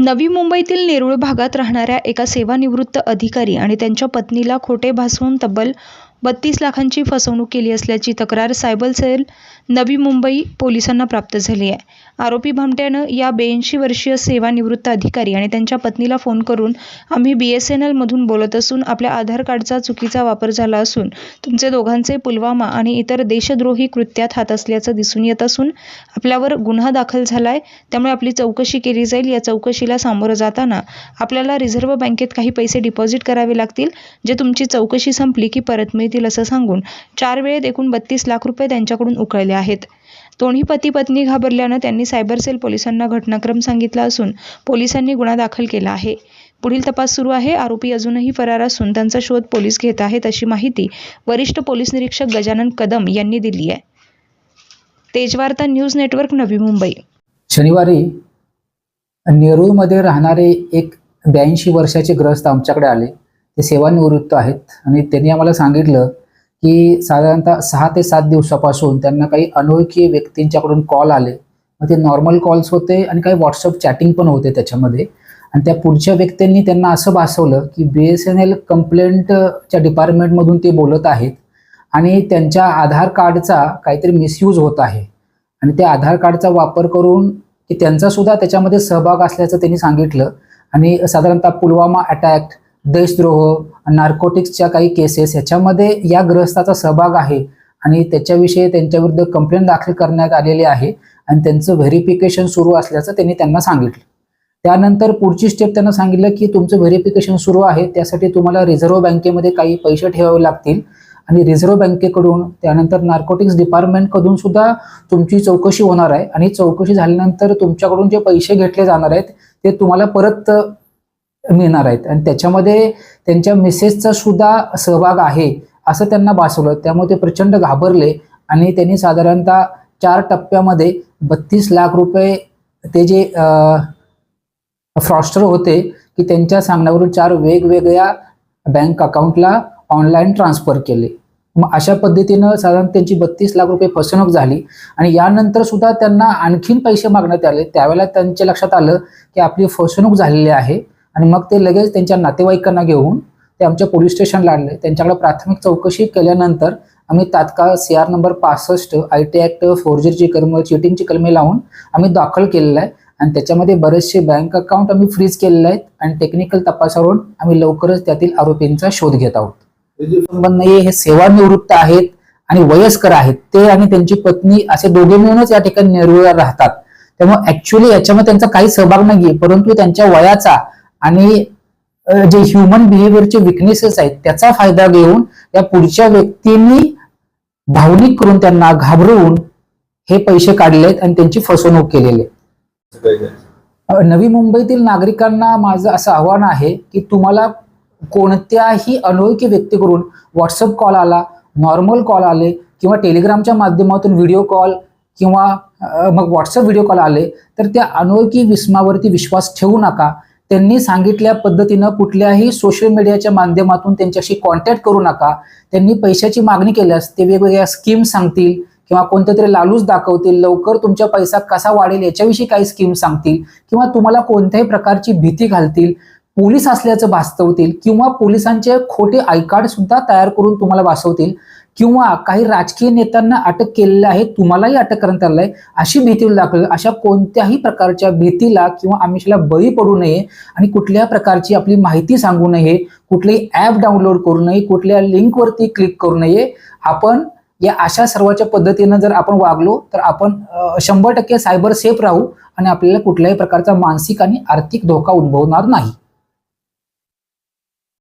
नवी मुंबईतील नेरूळ भागात राहणाऱ्या एका सेवानिवृत्त अधिकारी आणि त्यांच्या पत्नीला खोटे भासवून तब्बल बत्तीस लाखांची फसवणूक केली असल्याची तक्रार सायबर सेल नवी मुंबई पोलिसांना प्राप्त झाली आहे. आरोपी भामट्यानं या ब्याऐंशी वर्षीय सेवानिवृत्त अधिकारी आणि त्यांच्या पत्नीला फोन करून आम्ही बी एस एन एलमधून बोलत असून आपल्या आधार कार्डचा चुकीचा वापर झाला असून तुमचे दोघांचे पुलवामा आणि इतर देशद्रोही कृत्यात हात असल्याचं दिसून येत असून आपल्यावर गुन्हा दाखल झाला आहे त्यामुळे आपली चौकशी केली जाईल. या चौकशीला सामोरं जाताना आपल्याला रिझर्व्ह बँकेत काही पैसे डिपॉझिट करावे लागतील जे तुमची चौकशी संपली की परत मिळतील. असं सांगून चार वेळेत एकूण बत्तीस लाख रुपये त्यांच्याकडून उकळले आहेत. दोन्ही पती पत्नी घाबरल्यानं त्यांनी सायबर सेल पोलिसांना घटनाक्रम सांगितला असून पोलिसांनी गुन्हा दाखल केला आहे. पुढील तपास सुरू आहे. आरोपी अजूनही फरार असून त्यांचा शोध पोलीस घेत आहेत अशी माहिती वरिष्ठ पोलीस निरीक्षक गजानन कदम यांनी दिली आहे. Tejvarta news network Navi Mumbai. शनिवारी नेरूळमध्ये राहणारे एक ब्याऐंशी वर्षाचे ग्रस्त आमच्याकडे आले. ते सेवानिवृत्त आहेत. आणि त्यांनी आम्हाला सांगितलं की साधारणतः सहा ते सात दिवसापासून त्यांना काही अनोळखी व्यक्तींच्याकडून कॉल आले. मग ते नॉर्मल कॉल्स होते आणि काही व्हॉट्सअप चॅटिंग पण होते त्याच्यामध्ये. आणि त्या पुढच्या व्यक्तींनी त्यांना असं भासवलं की बी एस एन एल कंप्लेंटच्या डिपार्टमेंटमधून ते बोलत आहेत. आणि त्यांच्या आधार कार्डचा काहीतरी मिसयूज होत आहे. आणि त्या आधार कार्डचा वापर करून की त्यांचा सुद्धा त्याच्यामध्ये सहभाग असल्याचं त्यांनी सांगितलं. आणि साधारणतः पुलवामा अटॅक देशद्रोह नार्कोटिक्सच्या काही केसेस ह्याच्यामध्ये या ग्रस्ताचा सहभाग आहे. आणि त्याच्याविषयी त्यांच्याविरुद्ध कंप्लेंट दाखल करण्यात आलेली आहे. आणि त्यांचं व्हेरिफिकेशन सुरू असल्याचं त्यांनी त्यांना सांगितलं. त्यानंतर पुढची स्टेप त्यांना सांगितलं की तुमचं व्हेरिफिकेशन सुरू आहे. त्यासाठी तुम्हाला रिझर्व्ह बँकेमध्ये काही पैसे ठेवावे लागतील. आणि रिझर्व्ह बँकेकडून त्यानंतर नार्कोटिक्स डिपार्टमेंटकडून सुद्धा तुमची चौकशी होणार आहे. आणि चौकशी झाल्यानंतर तुमच्याकडून जे पैसे घेतले जाणार आहेत ते तुम्हाला परत मिळणार आहेत. आणि त्याच्यामध्ये त्यांच्या मिसेसचा सुद्धा सहभाग आहे असं त्यांना भासवलं. त्यामुळे ते प्रचंड घाबरले आणि त्यांनी साधारणतः चार टप्प्यामध्ये बत्तीस लाख रुपये ते जे फ्रॉस्टर होते की त्यांच्या सांगण्यावरून चार वेगवेगळ्या बँक अकाउंटला ऑनलाईन ट्रान्सफर केले. मग अशा पद्धतीनं साधारण त्यांची बत्तीस लाख रुपये फसवणूक झाली आणि यानंतर सुद्धा त्यांना आणखीन पैसे मागण्यात आले. त्यावेळेला त्यांच्या लक्षात आलं की आपली फसवणूक झालेली आहे. आणि मग ते लगेच त्यांच्या नातेवाईकांना घेऊन ते आमच्या पोलीस स्टेशनला आणले. त्यांच्याकडे प्राथमिक चौकशी केल्यानंतर आम्ही तात्काळ सी आर नंबर पासष्ट आय टी ॲक्ट फोर्जरीची कलम चिटिंगची कलमे लावून आम्ही दाखल केलेलं आहे. आणि त्याच्यामध्ये बरेचसे बँक अकाउंट आम्ही फ्रीज केलेले आहेत आणि टेक्निकल तपासावरून आम्ही लवकरच त्यातील आरोपींचा शोध घेत आहोत. हे सेवानिवृत्त आहेत आणि वयस्कर आहेत. ते आणि त्यांची पत्नी असे दोघे मिळूनच या ठिकाणी नेरुळला राहतात. त्यामुळे ऍक्च्युली याच्यामध्ये त्यांचा काही सहभाग नाहीये परंतु त्यांच्या वयाचा आणि जे ह्युमन बिहेवियरचे विकनेसेस आहेत त्याचा फायदा घेऊन या पुढच्या व्यक्तींनी भावनिक करून त्यांना घाबरवून हे पैसे काढलेत आणि त्यांची फसवणूक केलेली नवी मुंबईतील नागरिकांना माझं असं आव्हान आहे की तुम्हाला कोणत्याही अनोळखी व्यक्तीकडून व्हॉट्सअप कॉल आला नॉर्मल कॉल आले किंवा टेलिग्रामच्या माध्यमातून व्हिडिओ कॉल किंवा मग व्हॉट्सअप व्हिडिओ कॉल आले तर त्या अनोळखी विस्मावरती विश्वास ठेवू नका. त्यांनी सांगितल्या पद्धतीनं कुठल्याही सोशल मीडियाच्या माध्यमातून त्यांच्याशी कॉन्टॅक्ट करू नका. त्यांनी पैशाची मागणी केल्यास ते वेगवेगळ्या स्कीम सांगतील किंवा कोणत्या तरी लालूच दाखवतील. लवकर तुमचा पैसा कसा वाढेल याच्याविषयी काही स्कीम सांगतील किंवा तुम्हाला कोणत्याही प्रकारची भीती घालतील. पोलीस असल्याचं भासवतील किंवा पोलिसांचे खोटे आय सुद्धा तयार करून तुम्हाला भासवतील किंवा काही राजकीय नेत्यांना अटक केलेलं आहे तुम्हालाही अटक करण्यात आलं आहे अशी भीती दाखल अशा कोणत्याही प्रकारच्या भीतीला किंवा आमिषाला बळी पडू नये आणि कुठल्या प्रकारची आपली माहिती सांगू नये कुठलेही ॲप डाउनलोड करू नये कुठल्या लिंकवरती क्लिक करू नये. आपण या अशा सर्वाच्या पद्धतीनं जर आपण वागलो तर आपण शंभर टक्के सायबर सेफ राहू आणि आपल्याला कुठल्याही प्रकारचा मानसिक आणि आर्थिक धोका उद्भवणार नाही.